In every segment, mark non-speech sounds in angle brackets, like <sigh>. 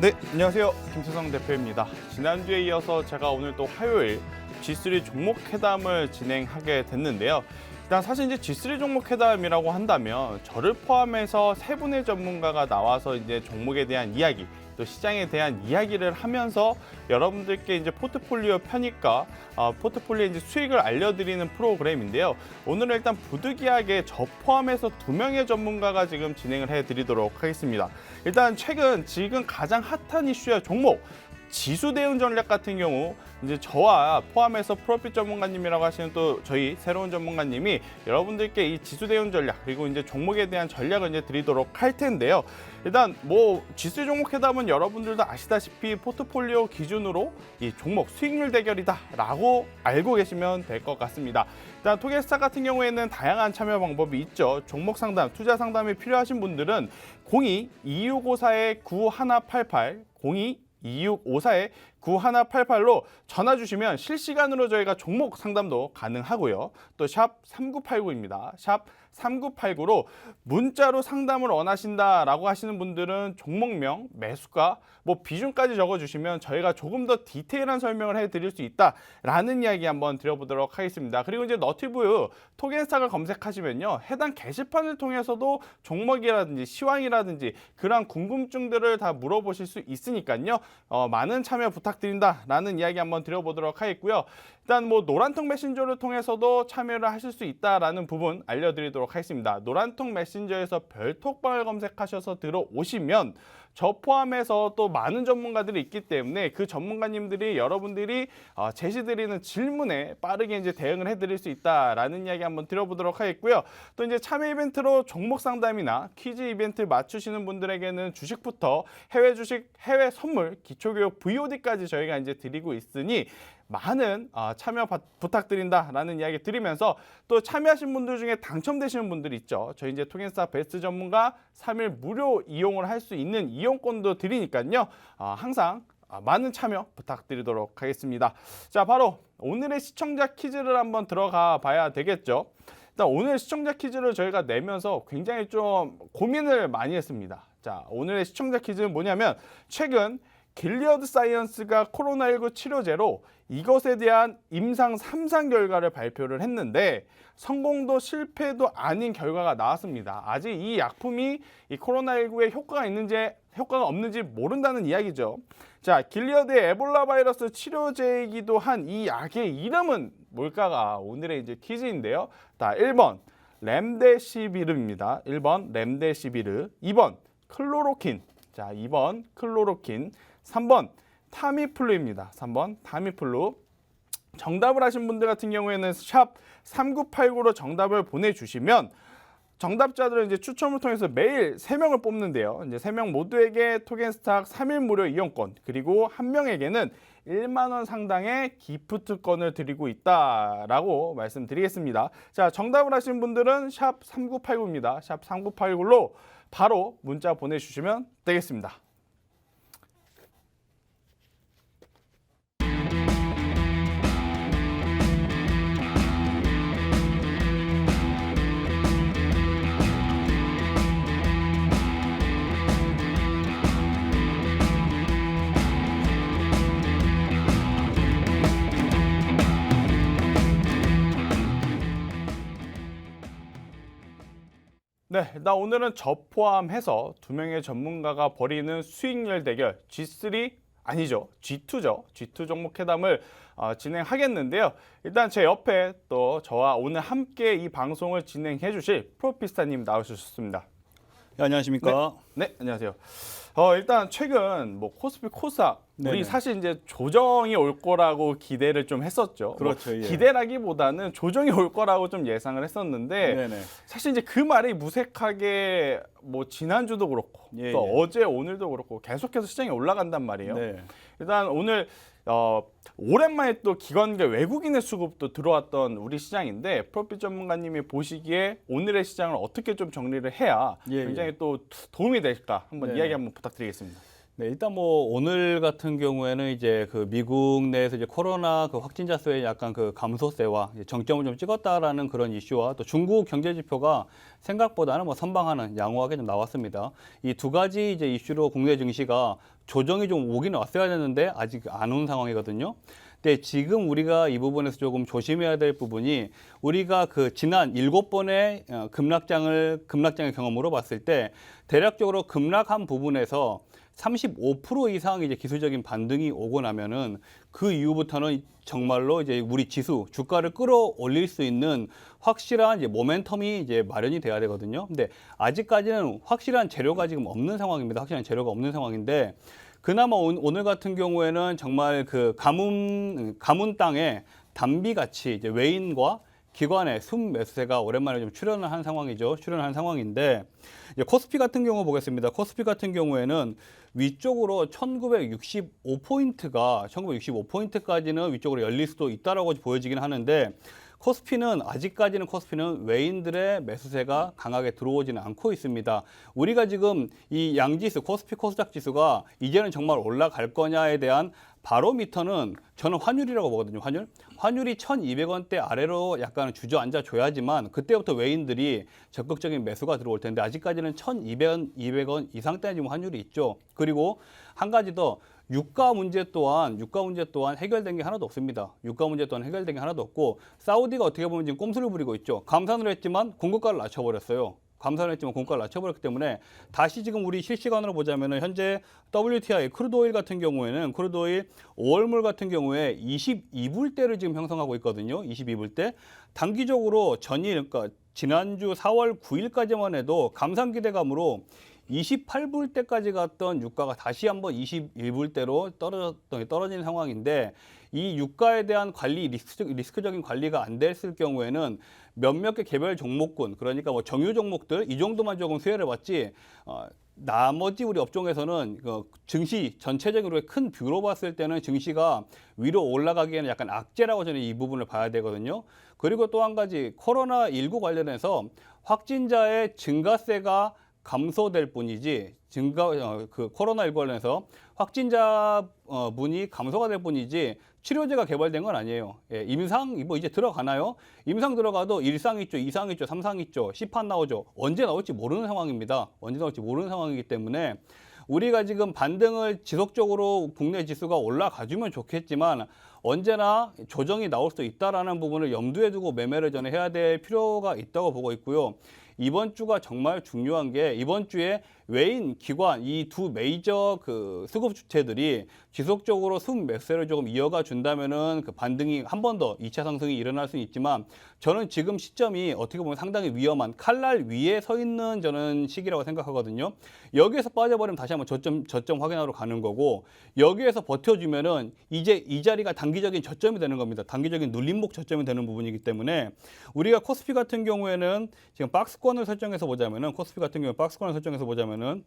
네, 안녕하세요. 김태성 대표입니다. 지난주에 이어서 제가 오늘 또 화요일 G3 종목 회담을 진행하게 됐는데요. 일단 사실 이제 G3 종목 회담이라고 한다면 저를 포함해서 세 분의 전문가가 나와서 이제 종목에 대한 이야기, 또 시장에 대한 이야기를 하면서 여러분들께 이제 포트폴리오 편입과 어, 포트폴리오 이제 수익을 알려드리는 프로그램인데요. 오늘은 일단 부득이하게 저 포함해서 두 명의 전문가가 지금 진행을 해드리도록 하겠습니다. 일단 최근 지금 가장 핫한 이슈의 종목 지수 대응 전략 같은 경우 이제 저와 포함해서 프로핏 전문가님이라고 하시는 또 저희 새로운 전문가님이 여러분들께 이 지수 대응 전략 그리고 이제 종목에 대한 전략을 이제 드리도록 할 텐데요. 일단 뭐 지수 종목 회담은 여러분들도 아시다시피 포트폴리오 기준으로 이 종목 수익률 대결이다라고 알고 계시면 될 것 같습니다. 일단 토게스타 같은 경우에는 다양한 참여 방법이 있죠. 종목 상담, 투자 상담이 필요하신 분들은 02-2654-9188, 02 2654에 9188로 전화 주시면 실시간으로 저희가 종목 상담도 가능하고요. 또 샵 3989입니다. 샵 3989로 문자로 상담을 원하신다라고 하시는 분들은 종목명, 매수가, 뭐 비중까지 적어 주시면 저희가 조금 더 디테일한 설명을 해 드릴 수 있다라는 이야기 한번 드려보도록 하겠습니다. 그리고 이제 너티브유 토겐스탁을 검색하시면요. 해당 게시판을 통해서도 종목이라든지 시황이라든지 그러한 궁금증들을 다 물어보실 수 있으니까요. 어, 많은 참여 부탁 드린다라는 이야기 한번 드려보도록 하겠고요. 일단 뭐 노란통 메신저를 통해서도 참여를 하실 수 있다라는 부분 알려드리도록 하겠습니다. 노란통 메신저에서 별톡방을 검색하셔서 들어오시면 저 포함해서 또 많은 전문가들이 있기 때문에 그 전문가님들이 여러분들이 어, 제시드리는 질문에 빠르게 이제 대응을 해드릴 수 있다라는 이야기 한번 드려보도록 하겠고요. 또 이제 참여 이벤트로 종목 상담이나 퀴즈 이벤트 맞추시는 분들에게는 주식부터 해외 주식, 해외 선물, 기초교육 VOD까지 저희가 이제 드리고 있으니 많은 어, 참여 바- 부탁드린다라는 이야기 드리면서 또 참여하신 분들 중에 당첨되시는 분들 있죠. 저희 이제 통행사 베스트 전문가 3일 무료 이용을 할 수 있는 이용권도 드리니까요. 어, 항상 어, 많은 참여 부탁드리도록 하겠습니다. 자, 바로 오늘의 시청자 퀴즈를 한번 들어가 봐야 되겠죠. 일단 오늘 시청자 퀴즈를 저희가 내면서 굉장히 좀 고민을 많이 했습니다. 자, 오늘의 시청자 퀴즈는 뭐냐면 최근 길리어드 사이언스가 코로나19 치료제로 이것에 대한 임상 3상 결과를 발표를 했는데 성공도 실패도 아닌 결과가 나왔습니다. 아직 이 약품이 이 코로나19에 효과가 있는지 효과가 없는지 모른다는 이야기죠. 자, 길리어드의 에볼라 바이러스 치료제이기도 한 이 약의 이름은 뭘까가 오늘의 이제 퀴즈인데요. 자, 1번 렘데시비르입니다. 1번 렘데시비르, 2번 클로로킨, 자, 2번 클로로킨, 3번 타미플루입니다. 3번 타미플루. 정답을 하신 분들 같은 경우에는 샵 3989로 정답을 보내주시면 정답자들은 이제 추첨을 통해서 매일 세명을 뽑는데요. 이제 세 명 모두에게 토겐스탁 3일 무료 이용권 그리고 한 명에게는 1만 원 상당의 기프트권을 드리고 있다라고 말씀드리겠습니다. 자, 정답을 하신 분들은 샵 3989입니다. 샵 3989로 바로 문자 보내주시면 되겠습니다. 네, 나 오늘은 저 포함해서 두 명의 전문가가 벌이는 수익률 대결 G3 아니죠 G2죠 G2 종목 회담을 어, 진행하겠는데요. 일단 제 옆에 또 저와 오늘 함께 이 방송을 진행해 주실 프로피스타님 나오셨습니다. 네, 안녕하십니까? 네, 안녕하세요. 어, 일단 최근 뭐 코스피 코스닥 우리 네네. 사실 이제 조정이 올 거라고 기대를 좀 했었죠. 그렇죠, 뭐 예. 기대라기보다는 조정이 올 거라고 좀 예상을 했었는데 네네. 사실 이제 그 말이 무색하게 뭐 지난주도 그렇고 예, 또 예. 어제 오늘도 그렇고 계속해서 시장이 올라간단 말이에요. 네. 일단 오늘 어, 오랜만에 또 기관계 외국인의 수급도 들어왔던 우리 시장인데 프로필 전문가님이 보시기에 오늘의 시장을 어떻게 좀 정리를 해야 예, 굉장히 또 도움이 될까 한번 네. 이야기 한번 부탁드리겠습니다. 네, 일단 뭐 오늘 같은 경우에는 이제 그 미국 내에서 이제 코로나 그 확진자 수의 약간 그 감소세와 정점을 좀 찍었다라는 그런 이슈와 또 중국 경제 지표가 생각보다는 뭐 선방하는 양호하게 좀 나왔습니다. 이 두 가지 이제 이슈로 국내 증시가 조정이 좀 오긴 왔어야 되는데 아직 안 온 상황이거든요. 근데 지금 우리가 이 부분에서 조금 조심해야 될 부분이 우리가 그 지난 일곱 번의 어, 급락장을 급락장의 경험으로 봤을 때 대략적으로 급락한 부분에서 35% 이상 이제 기술적인 반등이 오고 나면은 그 이후부터는 정말로 이제 우리 지수 주가를 끌어올릴 수 있는 확실한 이제 모멘텀이 이제 마련이 돼야 되거든요. 근데 아직까지는 확실한 재료가 지금 없는 상황입니다. 확실한 재료가 없는 상황인데 그나마 오- 오늘 같은 경우에는 정말 그 가문 가문 땅에 담비 같이 이제 외인과 기관의 순 매수세가 오랜만에 좀 출현을 한 상황이죠. 출현한 상황인데 이제 코스피 같은 경우 보겠습니다. 코스피 같은 경우에는 위쪽으로 1965포인트가 1965포인트까지는 위쪽으로 열릴 수도 있다라고 보여지긴 하는데 코스피는 아직까지는 코스피는 외인들의 매수세가 강하게 들어오지는 않고 있습니다. 우리가 지금 이 양지수 코스피 코스닥 지수가 이제는 정말 올라갈 거냐에 대한 바로미터는 저는 환율이라고 보거든요. 환율. 환율이 1,200원대 아래로 약간 주저앉아 줘야지만 그때부터 외인들이 적극적인 매수가 들어올 텐데 아직까지는 1,200원, 200원 이상대 지금 환율이 있죠. 그리고 한 가지 더 유가 문제 또한 유가 문제 또한 해결된 게 하나도 없습니다. 유가 문제 또한 해결된 게 하나도 없고 사우디가 어떻게 보면 지금 꼼수를 부리고 있죠. 감산을 했지만 공급가를 낮춰버렸어요. 감산을 했지만 공가를 낮춰버렸기 때문에 다시 지금 우리 실시간으로 보자면 은 현재 WTI 크루드 오일 같은 경우에는 크루드 오일 5월물 같은 경우에 22불대를 지금 형성하고 있거든요. 22불대. 단기적으로 전일 그러니까 지난주 4월 9일까지만 해도 감산 기대감으로 28불 대까지 갔던 유가가 다시 한번 21불 대로 떨어졌던 떨어진 상황인데 이 유가에 대한 관리 리스크, 리스크 적인 관리가 안 됐을 경우에는 몇몇 개 개별 종목군 그러니까 뭐 정유 종목들 이 정도만 조금 수혜를 받지 어, 나머지 우리 업종에서는 그 증시 전체적으로 큰 뷰로 봤을 때는 증시가 위로 올라가기에는 약간 악재라고 저는 이 부분을 봐야 되거든요. 그리고 또 한 가지 코로나 19 관련해서 확진자의 증가세가 감소될 뿐이지 증가 어, 그 코로나 19 관련해서 확진자 어, 분이 감소가 될 뿐이지 치료제가 개발된 건 아니에요. 예, 임상 뭐 이제 들어가나요? 임상 들어가도 일상 있죠, 이상 있죠, 삼상 있죠, 시판 나오죠. 언제 나올지 모르는 상황입니다. 언제 나올지 모르는 상황이기 때문에 우리가 지금 반등을 지속적으로 국내 지수가 올라가주면 좋겠지만 언제나 조정이 나올 수 있다라는 부분을 염두에 두고 매매를 저는 해야 될 필요가 있다고 보고 있고요. 이번 주가 정말 중요한 게 이번 주에 외인 기관 이 두 메이저 그 수급 주체들이 지속적으로 순 매수세를 조금 이어가 준다면은 그 반등이 한 번 더 2차 상승이 일어날 수는 있지만 저는 지금 시점이 어떻게 보면 상당히 위험한 칼날 위에 서 있는 저는 시기라고 생각하거든요. 여기에서 빠져버리면 다시 한번 저점 저점 확인하러 가는 거고 여기에서 버텨주면은 이제 이 자리가 단기적인 저점이 되는 겁니다. 단기적인 눌림목 저점이 되는 부분이기 때문에 우리가 코스피 같은 경우에는 지금 박스권 을 설정해서 보자면은 코스피 같은 경우 박스권을 설정해서 보자면은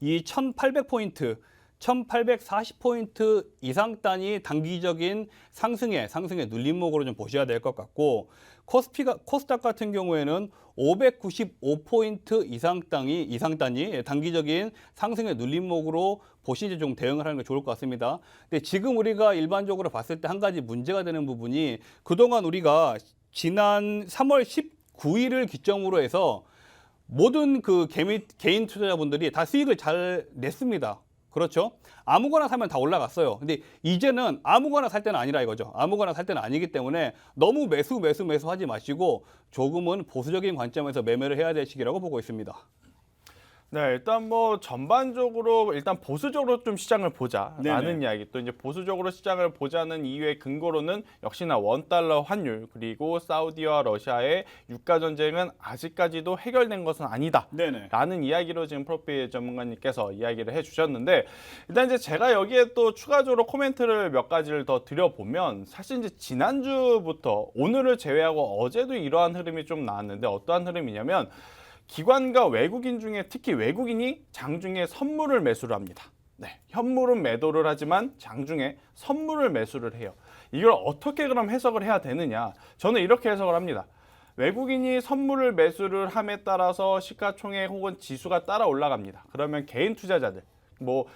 이 1800포인트 1840포인트 이상 단위 단기적인 상승의 상승의 눌림목으로 좀 보셔야 될 것 같고 코스피가 코스닥 같은 경우에는 595포인트 이상 단위 이상 단위 예, 단기적인 상승의 눌림목으로 보시지 좀 대응을 하는 게 좋을 것 같습니다. 근데 지금 우리가 일반적으로 봤을 때 한 가지 문제가 되는 부분이 그동안 우리가 지난 3월 19일을 기점으로 해서 모든 그 개미, 개인 투자자분들이 다 수익을 잘 냈습니다. 그렇죠? 아무거나 사면 다 올라갔어요. 근데 이제는 아무거나 살 때는 아니라 이거죠. 아무거나 살 때는 아니기 때문에 너무 매수, 매수, 매수 하지 마시고 조금은 보수적인 관점에서 매매를 해야 될 시기라고 보고 있습니다. 네, 일단 뭐 전반적으로 일단 보수적으로 좀 시장을 보자라는. 이야기. 또 이제 보수적으로 시장을 보자는 이유의 근거로는 역시나 원 달러 환율 그리고 사우디와 러시아의 유가 전쟁은 아직까지도 해결된 것은 아니다. 네네. 라는 이야기로 지금 프로필 전문가님께서 이야기를 해주셨는데 일단 이제 제가 여기에 또 추가적으로 코멘트를 몇 가지를 더 드려보면 사실 이제 지난주부터 오늘을 제외하고 어제도 이러한 흐름이 좀 나왔는데 어떠한 흐름이냐면 기관과 외국인 중에 특히 외국인이 장중에 선물을 매수를 합니다. 네, 현물은 매도를 하지만 장중에 선물을 매수를 해요. 이걸 어떻게 그럼 해석을 해야 되느냐? 저는 이렇게 해석을 합니다. 외국인이 선물을 매수를 함에 따라서 시가총액 혹은 지수가 따라 올라갑니다. 그러면 개인 투자자들, 뭐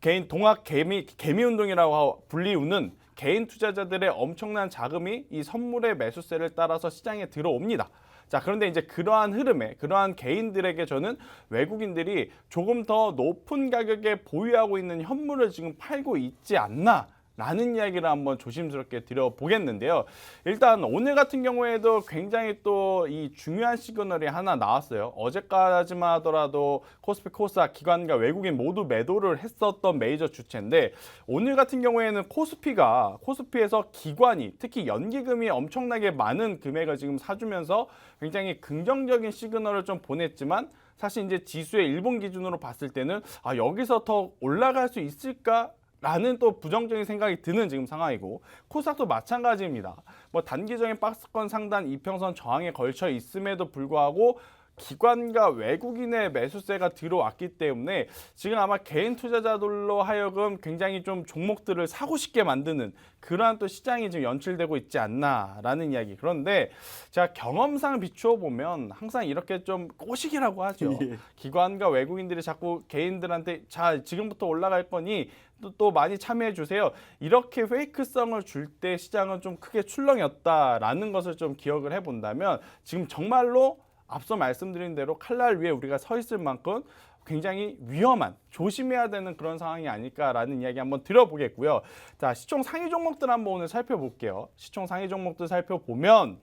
개인 동학 개미 개미 운동이라고 불리우는 개인 투자자들의 엄청난 자금이 이 선물의 매수세를 따라서 시장에 들어옵니다. 자, 그런데 이제 그러한 흐름에 그러한 개인들에게 저는 외국인들이 조금 더 높은 가격에 보유하고 있는 현물을 지금 팔고 있지 않나 라는 이야기를 한번 조심스럽게 드려보겠는데요. 일단 오늘 같은 경우에도 굉장히 또 이 중요한 시그널이 하나 나왔어요. 어제까지만 하더라도 코스피 코스닥 기관과 외국인 모두 매도를 했었던 메이저 주체인데 오늘 같은 경우에는 코스피가 코스피에서 기관이 특히 연기금이 엄청나게 많은 금액을 지금 사주면서 굉장히 긍정적인 시그널을 좀 보냈지만 사실 이제 지수의 일본 기준으로 봤을 때는 아 여기서 더 올라갈 수 있을까? 라는 또 부정적인 생각이 드는 지금 상황이고 코스닥도 마찬가지입니다. 뭐 단기적인 박스권 상단 이평선 저항에 걸쳐 있음에도 불구하고 기관과 외국인의 매수세가 들어왔기 때문에 지금 아마 개인 투자자들로 하여금 굉장히 좀 종목들을 사고 싶게 만드는 그러한 또 시장이 지금 연출되고 있지 않나라는 이야기. 그런데 제가 경험상 비추어 보면 항상 이렇게 좀 꼬시기라고 하죠. <laughs> 예. 기관과 외국인들이 자꾸 개인들한테 자 지금부터 올라갈 거니 또, 또 많이 참여해 주세요. 이렇게 페이크성을 줄 때 시장은 좀 크게 출렁였다라는 것을 좀 기억을 해본다면 지금 정말로 앞서 말씀드린 대로 칼날 위에 우리가 서 있을 만큼 굉장히 위험한 조심해야 되는 그런 상황이 아닐까라는 이야기 한번 들어보겠고요. 자 시총 상위 종목들 한번 오늘 살펴볼게요. 시총 상위 종목들 살펴보면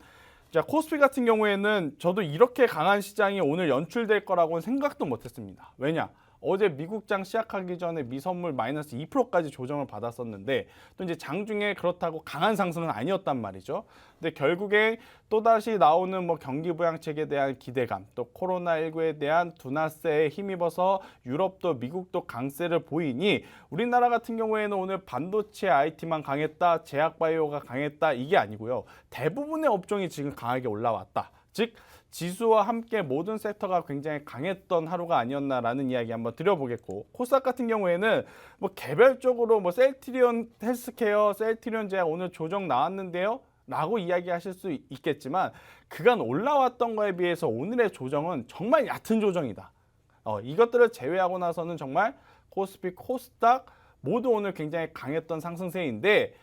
자 코스피 같은 경우에는 저도 이렇게 강한 시장이 오늘 연출될 거라고는 생각도 못했습니다. 왜냐? 어제 미국장 시작하기 전에 미선물 마이너스 2%까지 조정을 받았었는데 또 이제 장중에 그렇다고 강한 상승은 아니었단 말이죠. 근데 결국에 또다시 나오는 뭐 경기 부양책에 대한 기대감, 또 코로나19에 대한 둔화세에 힘입어서 유럽도 미국도 강세를 보이니 우리나라 같은 경우에는 오늘 반도체 IT만 강했다, 제약바이오가 강했다 이게 아니고요. 대부분의 업종이 지금 강하게 올라왔다. 즉 지수와 함께 모든 섹터가 굉장히 강했던 하루가 아니었나라는 이야기 한번 드려보겠고 코스닥 같은 경우에는 뭐 개별적으로 뭐 셀트리온 헬스케어, 셀트리온 제약 오늘 조정 나왔는데요. 라고 이야기하실 수 있- 있겠지만 그간 올라왔던 거에 비해서 오늘의 조정은 정말 얕은 조정이다. 어, 이것들을 제외하고 나서는 정말 코스피, 코스닥 모두 오늘 굉장히 강했던 상승세인데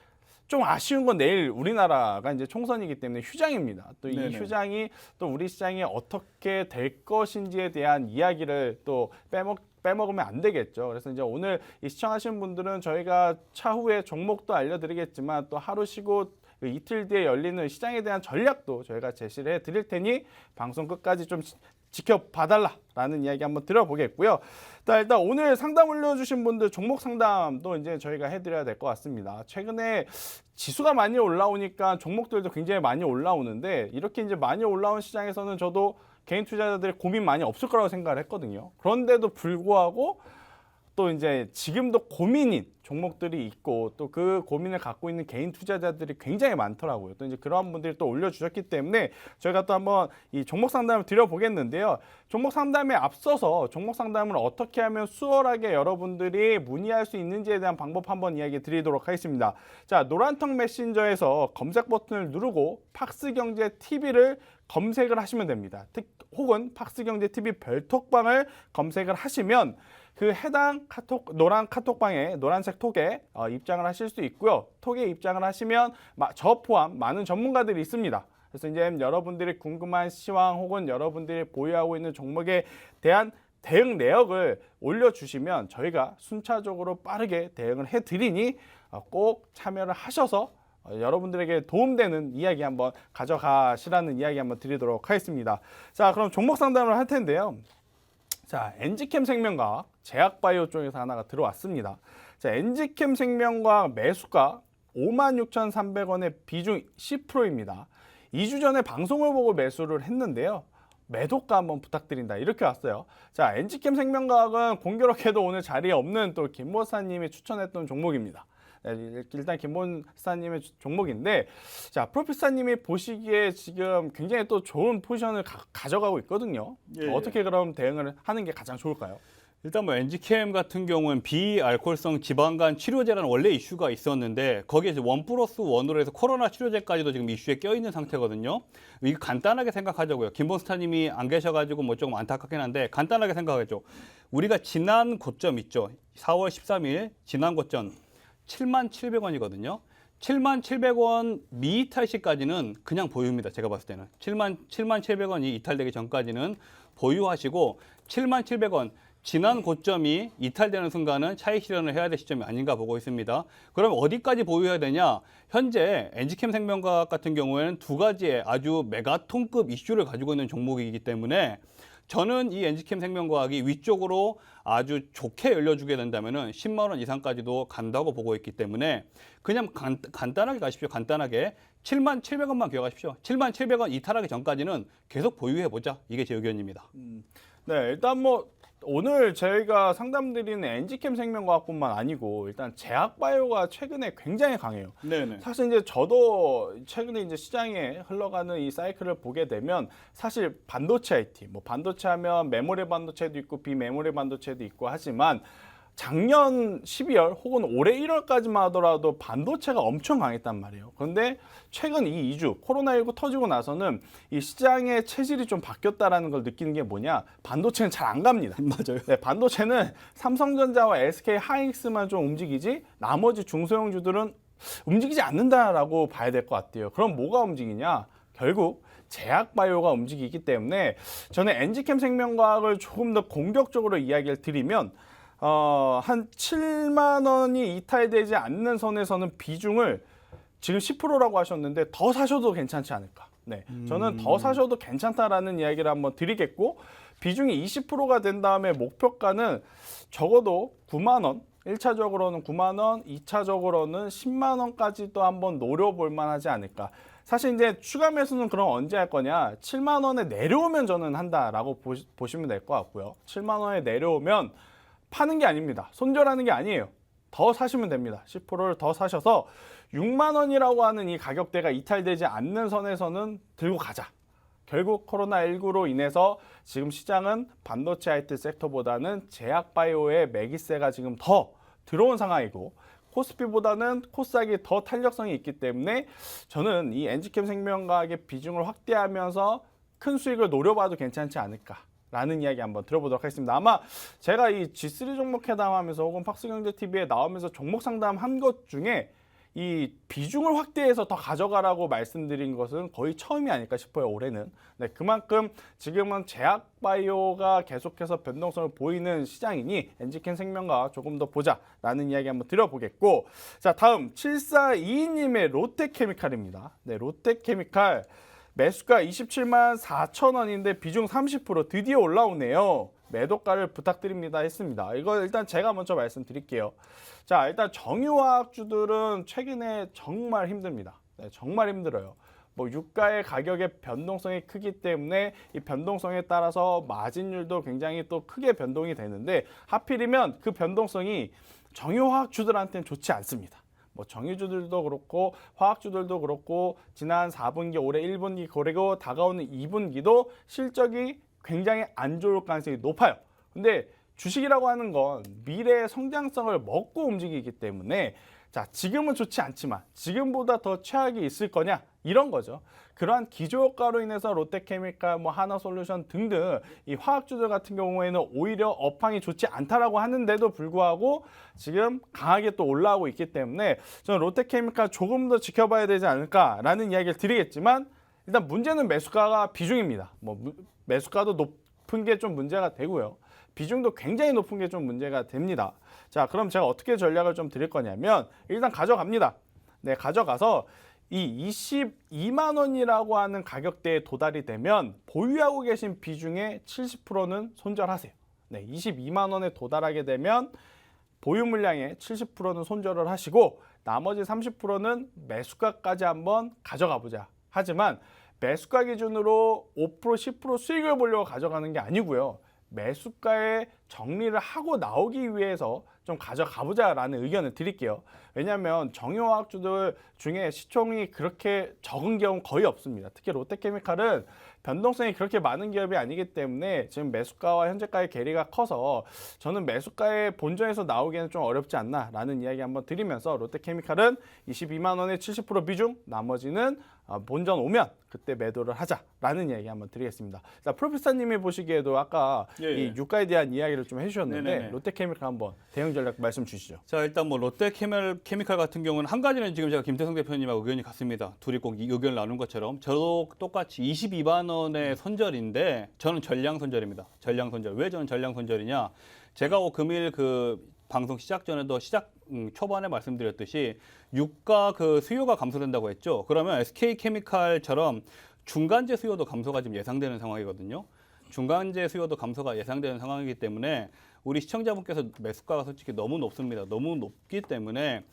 좀 아쉬운 건 내일 우리나라가 이제 총선이기 때문에 휴장입니다. 또 이 네네. 휴장이 또 우리 시장이 어떻게 될 것인지에 대한 이야기를 또 빼먹 빼먹으면 안 되겠죠. 그래서 이제 오늘 이 시청하시는 분들은 저희가 차후에 종목도 알려드리겠지만 또 하루 쉬고 그 이틀 뒤에 열리는 시장에 대한 전략도 저희가 제시를 해 드릴 테니 방송 끝까지 좀 지- 지켜봐달라라는 이야기 한번 들어보겠고요. 자, 일단 오늘 상담 올려주신 분들 종목 상담도 이제 저희가 해드려야 될 것 같습니다. 최근에 지수가 많이 올라오니까 종목들도 굉장히 많이 올라오는데 이렇게 이제 많이 올라온 시장에서는 저도 개인 투자자들의 고민 많이 없을 거라고 생각을 했거든요. 그런데도 불구하고 또 이제 지금도 고민인 종목들이 있고 또 그 고민을 갖고 있는 개인 투자자들이 굉장히 많더라고요. 또 이제 그러한 분들이 또 올려주셨기 때문에 저희가 또 한번 이 종목 상담을 드려보겠는데요. 종목 상담에 앞서서 종목 상담을 어떻게 하면 수월하게 여러분들이 문의할 수 있는지에 대한 방법 한번 이야기 드리도록 하겠습니다. 자, 노란턱 메신저에서 검색 버튼을 누르고 팍스경제 TV를 검색을 하시면 됩니다. 특, 혹은 팍스경제 TV 별톡방을 검색을 하시면 그 해당 카톡 노란 카톡방에 노란색 톡에 어, 입장을 하실 수 있고요. 톡에 입장을 하시면 마- 저 포함 많은 전문가들이 있습니다. 그래서 이제 여러분들이 궁금한 시황 혹은 여러분들이 보유하고 있는 종목에 대한 대응 내역을 올려주시면 저희가 순차적으로 빠르게 대응을 해드리니 어, 꼭 참여를 하셔서 어, 여러분들에게 도움되는 이야기 한번 가져가시라는 이야기 한번 드리도록 하겠습니다. 자, 그럼 종목 상담을 할 텐데요. 자, 엔지캠 생명과학 제약바이오 쪽에서 하나가 들어왔습니다. 자, 엔지캠 생명과학 매수가 56,300원의 비중 10%입니다. 2주 전에 방송을 보고 매수를 했는데요. 매도가 한번 부탁드린다 이렇게 왔어요. 자, 엔지캠 생명과학은 공교롭게도 오늘 자리에 없는 또 김보사님이 추천했던 종목입니다. 네, 일단 김본사님의 종목인데 자 프로페사님이 보시기에 지금 굉장히 또 좋은 포지션을 가, 져가고 있거든요. 예, 예. 어떻게 그럼 대응을 하는 게 가장 좋을까요? 일단 뭐 엔지캠 같은 경우는 비알코올성 지방간 치료제라는 원래 이슈가 있었는데 거기에 이제 원 플러스 원으로 해서 코로나 치료제까지도 지금 이슈에 껴 있는 상태거든요. 이거 간단하게 생각하자고요. 김본스타님이 안 계셔가지고 뭐 조금 안타깝긴 한데 간단하게 생각하죠. 우리가 지난 고점 있죠. 4월 13일 지난 고점 7만 700원이거든요. 7만 700원 미이탈 시까지는 그냥 보유입니다. 제가 봤을 때는 7만 7만 700원이 이탈되기 전까지는 보유하시고 7만 700원 지난 고점이 이탈되는 순간은 차익 실현을 해야 될 시점이 아닌가 보고 있습니다. 그럼 어디까지 보유해야 되냐? 현재 엔지캠 생명과학 같은 경우에는 두 가지의 아주 메가톤급 이슈를 가지고 있는 종목이기 때문에 저는 이 엔지캠 생명과학이 위쪽으로 아주 좋게 열려주게 된다면은 10만 원 이상까지도 간다고 보고 있기 때문에 그냥 간, 간단하게 가십시오. 간단하게 7만 700원만 기억하십시오. 7만 700원 이탈하기 전까지는 계속 보유해 보자. 이게 제 의견입니다. 네, 일단 뭐 오늘 저희가 상담드리는 엔지캠 생명과학뿐만 아니고 일단 제약바이오가 최근에 굉장히 강해요. 네네. 사실 이제 저도 최근에 이제 시장에 흘러가는 이 사이클을 보게 되면 사실 반도체 IT, 뭐 반도체 하면 메모리 반도체도 있고 비메모리 반도체도 있고 하지만 작년 12월 혹은 올해 1월까지만 하더라도 반도체가 엄청 강했단 말이에요. 그런데 최근 이 2주 코로나19 터지고 나서는 이 시장의 체질이 좀 바뀌었다라는 걸 느끼는 게 뭐냐? 반도체는 잘 안 갑니다. <laughs> 맞아요. 네, 반도체는 삼성전자와 SK 하이닉스만 좀 움직이지 나머지 중소형주들은 움직이지 않는다라고 봐야 될 것 같아요. 그럼 뭐가 움직이냐? 결국 제약바이오가 움직이기 때문에 저는 엔지캠 생명과학을 조금 더 공격적으로 이야기를 드리면 어, 한 7만 원이 이탈되지 않는 선에서는 비중을 지금 10%라고 하셨는데 더 사셔도 괜찮지 않을까. 네, 저는 더 사셔도 괜찮다라는 이야기를 한번 드리겠고 비중이 20%가 된 다음에 목표가는 적어도 9만 원. 1차적으로는 9만 원, 2차적으로는 10만 원까지도 한번 노려볼 만하지 않을까. 사실 이제 추가 매수는 그럼 언제 할 거냐? 7만 원에 내려오면 저는 한다라고 보시, 보시면 될 것 같고요. 7만 원에 내려오면 파는 게 아닙니다. 손절하는 게 아니에요. 더 사시면 됩니다. 10%를 더 사셔서 6만 원이라고 하는 이 가격대가 이탈되지 않는 선에서는 들고 가자. 결국 코로나19로 인해서 지금 시장은 반도체 IT 섹터보다는 제약바이오의 매기세가 지금 더 들어온 상황이고 코스피보다는 코스닥이 더 탄력성이 있기 때문에 저는 이 엔지캠 생명과학의 비중을 확대하면서 큰 수익을 노려봐도 괜찮지 않을까. 라는 이야기 한번 들어보도록 하겠습니다. 아마 제가 이 G3 종목 회담하면서 혹은 팍스경제TV에 나오면서 종목 상담한 것 중에 이 비중을 확대해서 더 가져가라고 말씀드린 것은 거의 처음이 아닐까 싶어요 올해는. 네 그만큼 지금은 제약바이오가 계속해서 변동성을 보이는 시장이니 엔지켄 생명과 조금 더 보자라는 이야기 한번 드려보겠고 자 다음 7422님의 롯데케미칼입니다. 네 롯데케미칼 매수가 27만 4천 원인데 비중 30% 드디어 올라오네요. 매도가를 부탁드립니다 했습니다. 이거 일단 제가 먼저 말씀드릴게요. 자, 일단 정유화학주들은 최근에 정말 힘듭니다. 네, 정말 힘들어요. 뭐 유가의 가격의 변동성이 크기 때문에 이 변동성에 따라서 마진율도 굉장히 또 크게 변동이 되는데 하필이면 그 변동성이 정유화학주들한테는 좋지 않습니다. 뭐 정유주들도 그렇고 화학주들도 그렇고 지난 4분기 올해 1분기 그리고 다가오는 2분기도 실적이 굉장히 안 좋을 가능성이 높아요. 근데 주식이라고 하는 건 미래의 성장성을 먹고 움직이기 때문에 자 지금은 좋지 않지만 지금보다 더 최악이 있을 거냐 이런 거죠. 그러한 기저효과로 인해서 롯데케미칼, 뭐 하나솔루션 등등 이 화학주들 같은 경우에는 오히려 업황이 좋지 않다라고 하는데도 불구하고 지금 강하게 또 올라오고 있기 때문에 저는 롯데케미칼 조금 더 지켜봐야 되지 않을까라는 이야기를 드리겠지만 일단 문제는 매수가가 비중입니다. 뭐 무- 매수가도 높은 게 좀 문제가 되고요. 비중도 굉장히 높은 게 좀 문제가 됩니다. 자, 그럼 제가 어떻게 전략을 좀 드릴 거냐면 일단 가져갑니다. 네, 가져가서 이 22만 원이라고 하는 가격대에 도달이 되면 보유하고 계신 비중의 70%는 손절하세요. 네, 22만 원에 도달하게 되면 보유 물량의 70%는 손절을 하시고 나머지 30%는 매수가까지 한번 가져가 보자. 하지만 매수가 기준으로 5% 10% 수익을 보려고 가져가는 게 아니고요. 매수가에 정리를 하고 나오기 위해서 좀 가져가보자라는 의견을 드릴게요. 왜냐하면 정유화학주들 중에 시총이 그렇게 적은 경우 거의 없습니다. 특히 롯데케미칼은 변동성이 그렇게 많은 기업이 아니기 때문에 지금 매수가와 현재가의 괴리가 커서 저는 매수가의 본전에서 나오기에는 좀 어렵지 않나라는 이야기 한번 드리면서 롯데케미칼은 22만 원의 70% 비중, 나머지는 아, 본전 오면 그때 매도를 하자라는 이야기 한번 드리겠습니다. 자, 프로페서님이 보시기에도 아까 예, 예. 이 유가에 대한 이야기를 좀 해주셨는데. 롯데케미칼 한번 대응 전략 말씀 주시죠. 자 일단 뭐 롯데 케미칼, 케미칼 같은 경우는 한 가지는 지금 제가 김태성 대표님하고 의견이 같습니다. 둘이 꼭이 의견을 나눈 것처럼 저도 똑같이 22만 원의 선절인데 저는 전량 선절입니다. 전량 선절. 왜 저는 전량 선절이냐? 제가 오 금일 그 방송 시작 전에도 시작 음, 초반에 말씀드렸듯이 유가 그 수요가 감소된다고 했죠. 그러면 SK 케미칼처럼 중간재 수요도 감소가 지금 예상되는 상황이거든요. 중간재 수요도 감소가 예상되는 상황이기 때문에 우리 시청자분께서 매수가가 솔직히 너무 높습니다. 너무 높기 때문에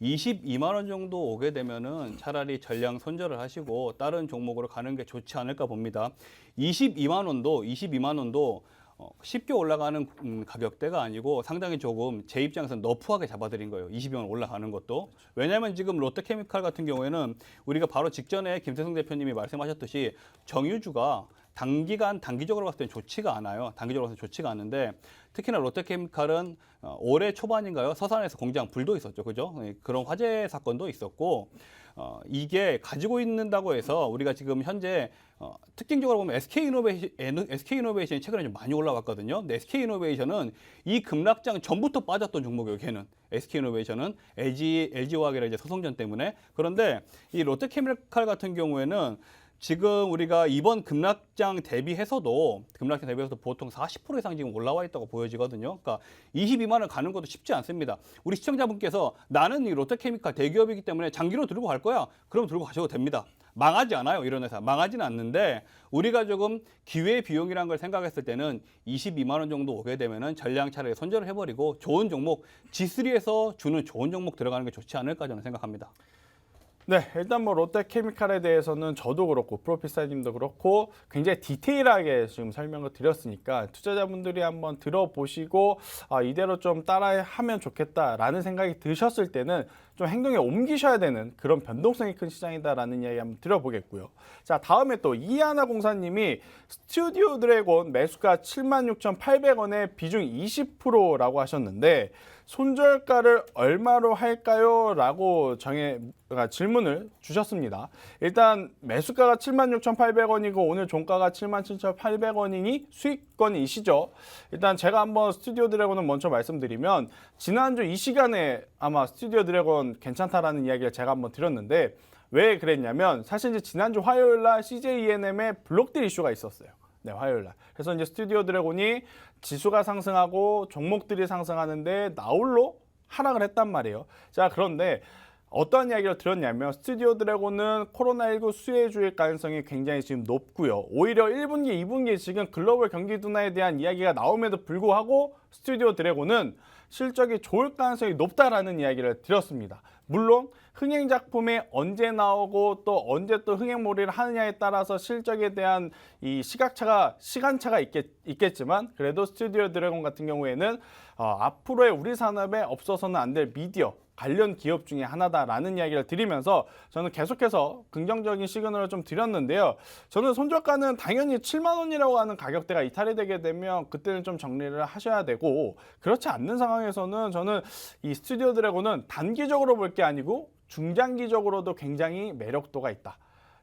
22만 원 정도 오게 되면은 차라리 전량 손절을 하시고 다른 종목으로 가는 게 좋지 않을까 봅니다. 22만 원도 22만 원도 어, 쉽게 올라가는 음, 가격대가 아니고 상당히 조금 제 입장에서는 너프하게 잡아드린 거예요. 22만 원 올라가는 것도. 왜냐하면 지금 롯데케미칼 같은 경우에는 우리가 바로 직전에 김태성 대표님이 말씀하셨듯이 정유주가 단기간 단기적으로 봤을 때는 좋지가 않아요. 단기적으로 봤을 때 좋지가 않은데 특히나 롯데케미칼은 어, 올해 초반인가요? 서산에서 공장 불도 있었죠, 그죠? 예, 그런 화재 사건도 있었고 어, 이게 가지고 있는다고 해서 우리가 지금 현재 어, 특징적으로 보면 SK 이노베이션, SK 이노베이션이 최근에 좀 많이 올라왔거든요. 근데 SK 이노베이션은 이 급락장 전부터 빠졌던 종목이에요. 걔는 SK 이노베이션은 LG LG화학이라 이제 소송전 때문에 그런데 이 롯데케미칼 같은 경우에는 지금 우리가 이번 급락장 대비해서도 급락장 대비해서도 보통 40% 이상 지금 올라와 있다고 보여지거든요. 그러니까 22만 원 가는 것도 쉽지 않습니다. 우리 시청자분께서 나는 이 롯데케미칼 대기업이기 때문에 장기로 들고 갈 거야. 그럼 들고 가셔도 됩니다. 망하지 않아요. 이런 회사 망하지는 않는데 우리가 조금 기회 비용이라는 걸 생각했을 때는 22만 원 정도 오게 되면은 전량 차라리 손절을 해버리고 좋은 종목 G3에서 주는 좋은 종목 들어가는 게 좋지 않을까 저는 생각합니다. 네, 일단 뭐 롯데케미칼에 대해서는 저도 그렇고 프로피사님도 그렇고 굉장히 디테일하게 지금 설명을 드렸으니까 투자자분들이 한번 들어보시고 아, 이대로 좀 따라하면 좋겠다라는 생각이 드셨을 때는 좀 행동에 옮기셔야 되는 그런 변동성이 큰 시장이다라는 이야기 한번 드려보겠고요. 자, 다음에 또 이하나 공사님이 스튜디오 드래곤 매수가 76,800원에 비중 20%라고 하셨는데 손절가를 얼마로 할까요? 라고 정해 아, 질문을 주셨습니다. 일단 매수가가 76,800원이고 오늘 종가가 77,800원이니 수익권이시죠. 일단 제가 한번 스튜디오 드래곤은 먼저 말씀드리면 지난주 이 시간에 아마 스튜디오 드래곤 괜찮다라는 이야기를 제가 한번 드렸는데 왜 그랬냐면 사실 이제 지난주 화요일 날 CJENM의 블록딜 이슈가 있었어요. 네, 화요일 날. 그래서 이제 스튜디오 드래곤이 지수가 상승하고 종목들이 상승하는데 나홀로 하락을 했단 말이에요. 자, 그런데 어떠한 이야기를 들었냐면 스튜디오 드래곤은 코로나19 수혜주일 가능성이 굉장히 지금 높고요. 오히려 1분기, 2분기 지금 글로벌 경기 둔화에 대한 이야기가 나옴에도 불구하고 스튜디오 드래곤은 실적이 좋을 가능성이 높다라는 이야기를 드렸습니다. 물론 흥행 작품이 언제 나오고 또 언제 또 흥행몰이를 하느냐에 따라서 실적에 대한 이 시각차가 시간차가 있겠, 있겠지만 그래도 스튜디오 드래곤 같은 경우에는 어, 앞으로의 우리 산업에 없어서는 안 될 미디어 관련 기업 중에 하나다라는 이야기를 드리면서 저는 계속해서 긍정적인 시그널을 좀 드렸는데요. 저는 손절가는 당연히 7만 원이라고 하는 가격대가 이탈이 되게 되면 그때는 좀 정리를 하셔야 되고 그렇지 않는 상황에서는 저는 이 스튜디오 드래곤은 단기적으로 볼 게 아니고 중장기적으로도 굉장히 매력도가 있다.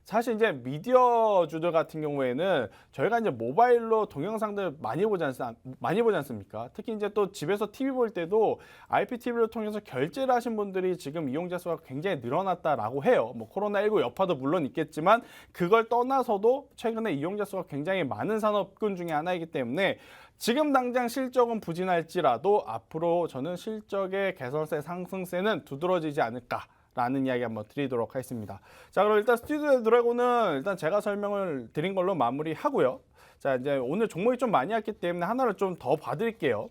사실 이제 미디어주들 같은 경우에는 저희가 이제 모바일로 동영상들 많이 보지 않, 많이 보지 않습니까? 특히 이제 또 집에서 TV 볼 때도 IPTV를 통해서 결제를 하신 분들이 지금 이용자 수가 굉장히 늘어났다라고 해요. 뭐 코로나19 여파도 물론 있겠지만 그걸 떠나서도 최근에 이용자 수가 굉장히 많은 산업군 중에 하나이기 때문에 지금 당장 실적은 부진할지라도 앞으로 저는 실적의 개설세 상승세는 두드러지지 않을까. 라는 이야기 한번 드리도록 하겠습니다. 자, 그럼 일단 스튜디오 드래곤은 일단 제가 설명을 드린 걸로 마무리하고요. 자, 이제 오늘 종목이 좀 많이 왔기 때문에 하나를 좀 더 봐드릴게요.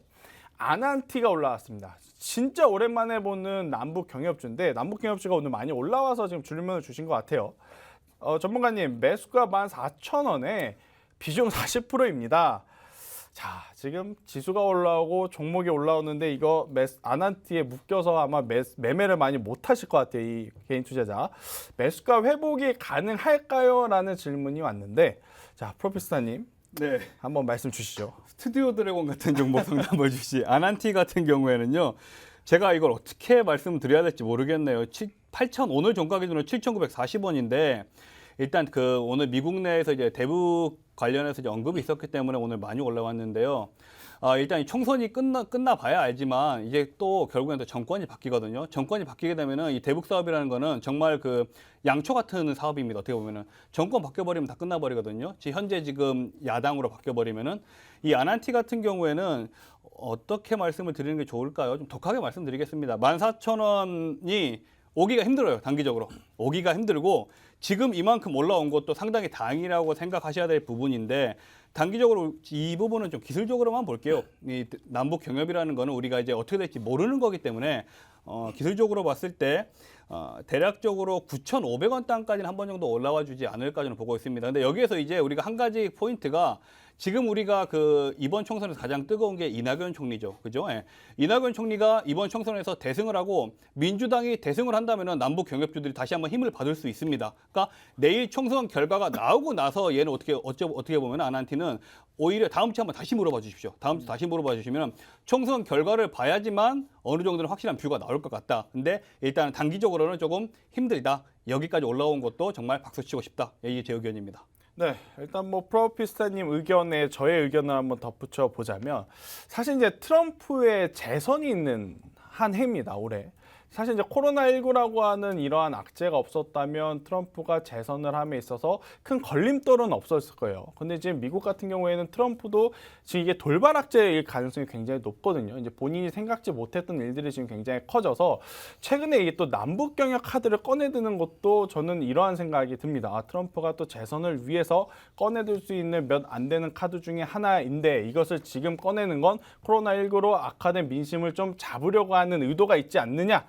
아난티가 올라왔습니다. 진짜 오랜만에 보는 남북 경협주인데 남북 경협주가 오늘 많이 올라와서 지금 줄면을 주신 것 같아요. 어, 전문가님 매수가 14,000원에 비중 40%입니다. 자, 지금 지수가 올라오고 종목이 올라오는데 이거 매, 아난티에 묶여서 아마 매, 매매를 많이 못 하실 것 같아요. 이 개인 투자자. 매수가 회복이 가능할까요? 라는 질문이 왔는데 자, 프로페서님 네. 한번 말씀 주시죠. 스튜디오 드래곤 같은 종목 상담을 주시 아난티 같은 경우에는요. 제가 이걸 어떻게 말씀드려야 될지 모르겠네요. 8천 오늘 종가 기준으로 7,940원인데 일단 그 오늘 미국 내에서 이제 대북 관련해서 이제 언급이 있었기 때문에 오늘 많이 올라왔는데요. 아, 일단 이 총선이 끝나 끝나 봐야 알지만 이제 또 결국엔 또 정권이 바뀌거든요. 정권이 바뀌게 되면은 이 대북 사업이라는 거는 정말 그 양초 같은 사업입니다. 어떻게 보면은 정권 바뀌어 버리면 다 끝나 버리거든요. 지 현재 지금 야당으로 바뀌어 버리면은 이 아난티 같은 경우에는 어떻게 말씀을 드리는 게 좋을까요? 좀 독하게 말씀드리겠습니다. 14,000원이 오기가 힘들어요. 단기적으로. 오기가 힘들고 지금 이만큼 올라온 것도 상당히 다행이라고 생각하셔야 될 부분인데 단기적으로 이 부분은 좀 기술적으로만 볼게요. 이 남북 경협이라는 거는 우리가 이제 어떻게 될지 모르는 거기 때문에 어, 기술적으로 봤을 때 어, 대략적으로 9,500원 땅까지는 한 번 정도 올라와 주지 않을까 저는 보고 있습니다. 근데 여기에서 이제 우리가 한 가지 포인트가 지금 우리가 그 이번 총선에서 가장 뜨거운 게 이낙연 총리죠. 그죠? 예. 이낙연 총리가 이번 총선에서 대승을 하고 민주당이 대승을 한다면은 남북 경협주들이 다시 한번 힘을 받을 수 있습니다. 그러니까 내일 총선 결과가 나오고 나서 얘는 어떻게 어쩌 어떻게 보면 아난티는 오히려 다음 주에 한번 다시 물어봐 주십시오. 다음 주 다시 물어봐 주시면 총선 결과를 봐야지만 어느 정도는 확실한 뷰가 나올 것 같다. 근데 일단 단기적으로는 조금 힘들다. 여기까지 올라온 것도 정말 박수 치고 싶다. 이게 제 의견입니다. 네, 일단 뭐 프로피스타님 의견에 저의 의견을 한번 덧붙여 보자면 사실 이제 트럼프의 재선이 있는 한 해입니다 올해. 사실 이제 코로나19라고 하는 이러한 악재가 없었다면 트럼프가 재선을 함에 있어서 큰 걸림돌은 없었을 거예요. 근데 지금 미국 같은 경우에는 트럼프도 지금 이게 돌발 악재일 가능성이 굉장히 높거든요. 이제 본인이 생각지 못했던 일들이 지금 굉장히 커져서 최근에 이게 또 남북 경협 카드를 꺼내드는 것도 저는 이러한 생각이 듭니다. 아, 트럼프가 또 재선을 위해서 꺼내들 수 있는 몇 안 되는 카드 중에 하나인데 이것을 지금 꺼내는 건 코로나19로 악화된 민심을 좀 잡으려고 하는 의도가 있지 않느냐.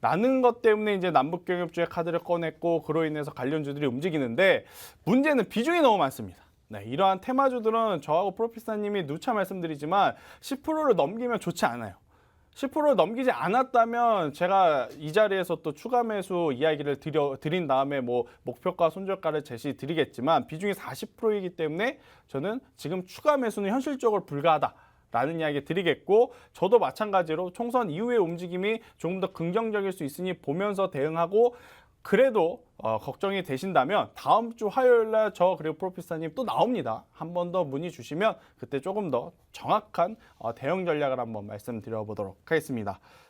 라는 것 때문에 이제 남북 경협주의 카드를 꺼냈고 그로 인해서 관련주들이 움직이는데 문제는 비중이 너무 많습니다. 네, 이러한 테마주들은 저하고 프로피사님이 누차 말씀드리지만 10%를 넘기면 좋지 않아요. 10%를 넘기지 않았다면 제가 이 자리에서 또 추가 매수 이야기를 드려, 드린 다음에 뭐 목표가 손절가를 제시 드리겠지만 비중이 40%이기 때문에 저는 지금 추가 매수는 현실적으로 불가하다. 라는 이야기 드리겠고 저도 마찬가지로 총선 이후의 움직임이 조금 더 긍정적일 수 있으니 보면서 대응하고 그래도 어, 걱정이 되신다면 다음 주 화요일 날 저 그리고 프로피사님 또 나옵니다. 한 번 더 문의 주시면 그때 조금 더 정확한 어, 대응 전략을 한번 말씀드려 보도록 하겠습니다.